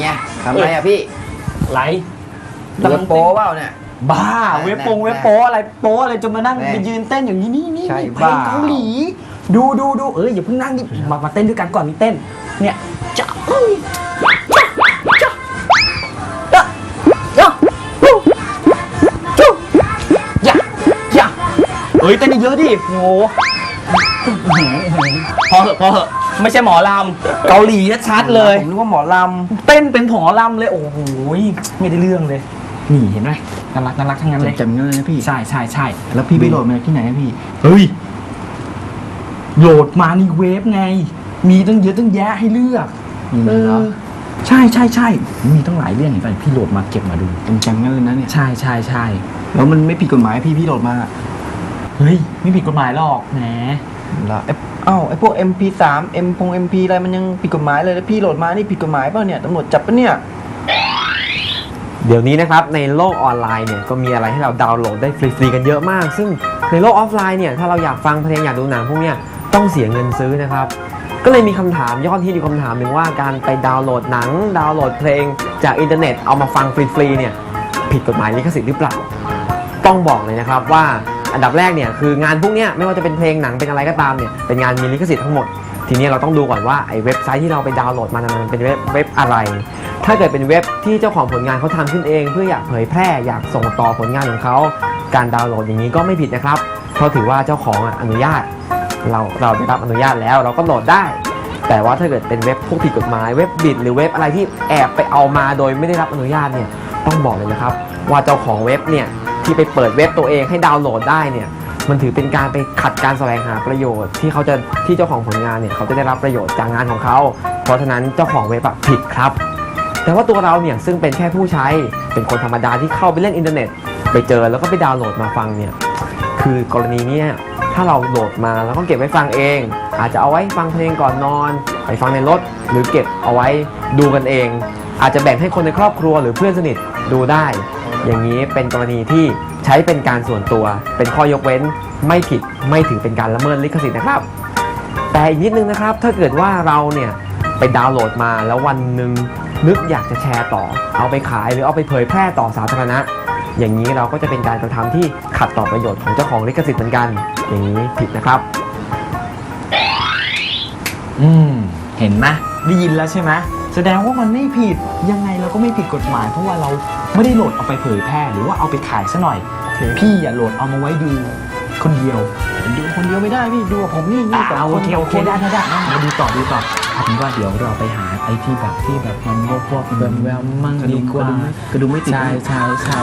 ไงทำไรอะพี่ไหลเว็บโป้เปล่าเนี่ย บ้าแน่เว็บโปงแน่เว็บโปอะไรโปอะไรจะมานั่งแน่ไปยืนเต้นอย่างนี้นี่นี่ใช่นี่เพลบ้า งเกาหลีดูดูดูเอ้ยอย่าเพิ่งนั่งดิมามาเต้นด้วยกันก่อนมีเต้น เนี่ยจ้าเอ้ยจ้าจ้าจ้าจ้าจูจ้าจ้าเอ้ยเต้นเยอะๆดิโหพอเหอะพอเหอะ ไม่ใช่หมอลำ เกาหลีชัดๆเลย ผมนึกว่าหมอลเต้นเป็นผอลำเลย โอ้โหไม่ได้เรื่องเลย นี่เห็นไหมน่ารักน่ารักทั้งนั้นเลยำจำเงินนะพี่ ใช่ใช่ใช่แล้วพี่ไปโหลดมาที่ไหนอะพี่ เฮ้ย โหลดมานี่เวฟไง มีตั้งเยอะตั้งแยะให้เลือกมีเหรอเออใช่ใช่ใช่ มีตั้งหลายเรื่องเห็นป่ะพี่โหลดมาเก็บมาดูจำจำเงินนะเนี่ย ใช่ใช่ใช่แล้วมันไม่ผิดกฎหมายพี่พี่โหลดมา เฮ้ย ไม่ผิดกฎหมายหรอกแหมแล้วไอ้เอ้าไอ้พวก MP3 M พง MP อะไรมันยังผิดกฎหมายเลยแล้วพี่โหลดมานี่ผิดกฎหมายเปล่าเนี่ยตำรวจจับปะเนี่ย เดี๋ยวนี้นะครับในโลกออนไลน์เนี่ยก็มีอะไรให้เราดาวน์โหลดได้ฟรีๆกันเยอะมาก ซึ่งในโลกออฟไลน์เนี่ยถ้าเราอยากฟังเพลงอยากดูหนังพวกเนี้ยต้องเสียเงินซื้อนะครับ ก็เลยมีคำถามยอดฮิตอยู่คำถามหนึ่งว่าการไปดาวน์โหลดหนัง ดาวน์โหลดเพลงจากอินเทอร์เน็ตเอามาฟังฟรีๆเนี่ยผิดกฎหมายลิขสิทธิ์หรือเปล่า ต้องบอกเลยนะครับว่า อันดับแรกเนี่ยคืองานพวกเนี้ยไม่ว่าจะเป็นเพลงหนังเป็นอะไรก็ตามเนี่ยเป็นงานมีลิขสิทธิ์ทั้งหมด ทีนี้เราต้องดูก่อนว่าไอ้เว็บไซต์ที่เราไปดาวน์โหลดมานั้นมันเป็นเว็บเว็บอะไร ถ้าเกิดเป็นเว็บที่เจ้าของผลงานเขาทำขึ้นเอง เพื่ออยากเผยแพร่อยากส่งต่อผลงานของเขาการดาวน์โหลดอย่างนี้ก็ไม่ผิดนะครับเพราะถือว่าเจ้าของอะอนุญาต เราเราได้รับอนุญาตแล้ว เราก็โหลดได้ แต่ว่าถ้าเกิดเป็นเว็บพวกผิดกฎหมายเว็บบิดหรือเว็บอะไรที่แอบไปเอามาโดยไม่ได้รับอนุญาตเนี่ยต้องบอกเลยนะครับ ว่าเจ้าของเว็บเนี่ย ที่ไปเปิดเว็บตัวเองให้ดาวน์โหลดได้เนี่ยมันถือเป็นการไปขัดการแสวงหาประโยชน์ ที่เขาจะที่เจ้าของผลงานเนี่ยเขาจะได้รับประโยชน์จากงานของเขา เพราะฉะนั้นเจ้าของเว็บผิดครับ แต่ว่าตัวเราเนี่ยซึ่งเป็นแค่ผู้ใช้เป็นคนธรรมดาที่เข้าไปเล่นอินเทอร์เน็ต ไปเจอแล้วก็ไปดาวน์โหลดมาฟังเนี่ยคือกรณีนี้ถ้าเราโหลดมาแล้วก็เก็บไว้ฟังเอง อาจจะเอาไว้ฟังเพลงก่อนนอน ไปฟังในรถ หรือเก็บเอาไว้ดูกันเอง อาจจะแบ่งให้คนในครอบครัวหรือเพื่อนสนิทดูได้ อย่างนี้เป็นกรณีที่ใช้เป็นการส่วนตัว เป็นข้อยกเว้นไม่ผิดไม่ถือเป็นการละเมิดลิขสิทธิ์นะครับ แต่อีกนิดนึงนะครับ ถ้าเกิดว่าเราเนี่ยไปดาวน์โหลดมาแล้ววันหนึ่งนึกอยากจะแชร์ต่อ เอาไปขายหรือเอาไปเผยแพร่ต่อสาธารณะ อย่างนี้เราก็จะเป็นการกระทำที่ขัดต่อประโยชน์ของเจ้าของลิขสิทธิ์เหมือนกัน อย่างนี้ผิดนะครับ อืม เห็นไหมได้ยินแล้วใช่ไหม แสดงว่ามันไม่ผิดยังไงเราก็ไม่ผิดกฎหมาย เพราะว่าเราไม่ได้โหลดเอาไปเผยแพร่ หรือว่าเอาไปขายซะหน่อยพี่อย่าโหลดเอามาไว้ดูคนเดียว ดูคนเดียวไม่ได้พี่ดูกับผมนี่นี่อ่าสงโอเคโอเคสงได้ได้ได้มาดูต่อดูต่อเอาเป็นว่าเดี๋ยวเราไปหาไอ้ที่แบบที่แบบมันพวกพวกแวมแวมมั่งกระดุดีมกว่ากระดุมไม่ติดใช่ใช่ใช่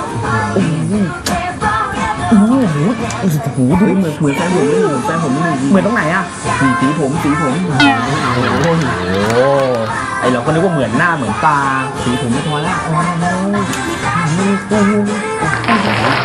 โอ้โหโอ้โหโอ้โหดูเฮ้ยเหมือนเหมือนแฟนผมไม่เหมือนแฟนผมไม่เหมือนเหมือนตรงไหนอะสีสีผมสีผมโอ้โห ไอเราก็นึกว่าเหมือนหน้าเหมือนตาสีผมไม่พอแล้วโอ้โห